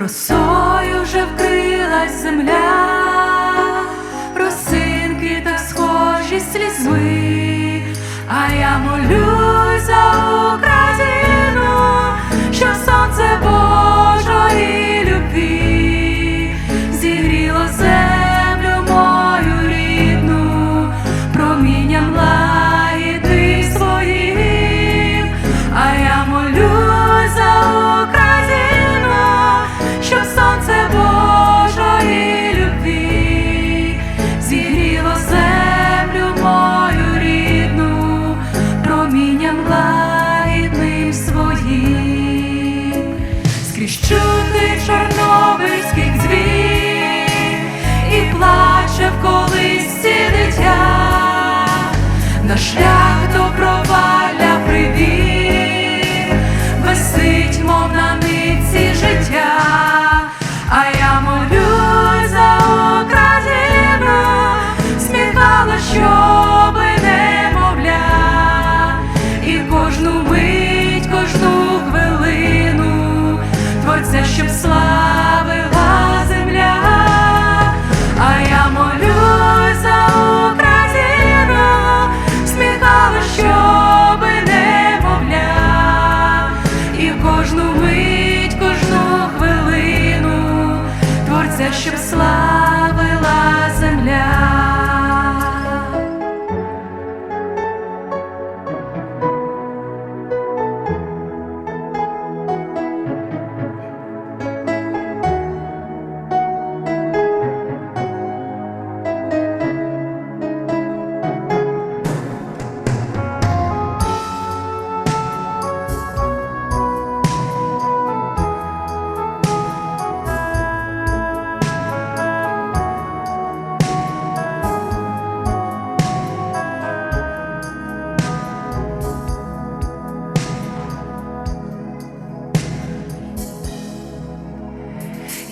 Росою вже вкрилась земля, росинки так схожі слізьми. чути чорнобильських дзвін і плаче в колисці дитя на шлях. любить кожну хвилину, творця, щоб славилась.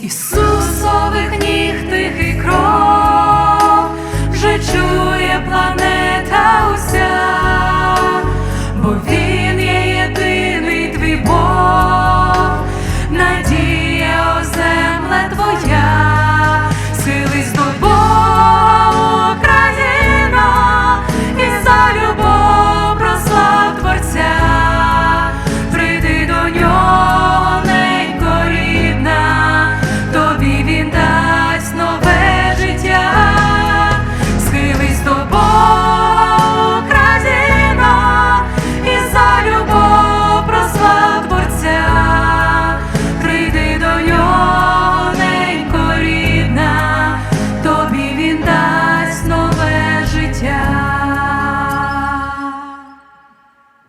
Ісус.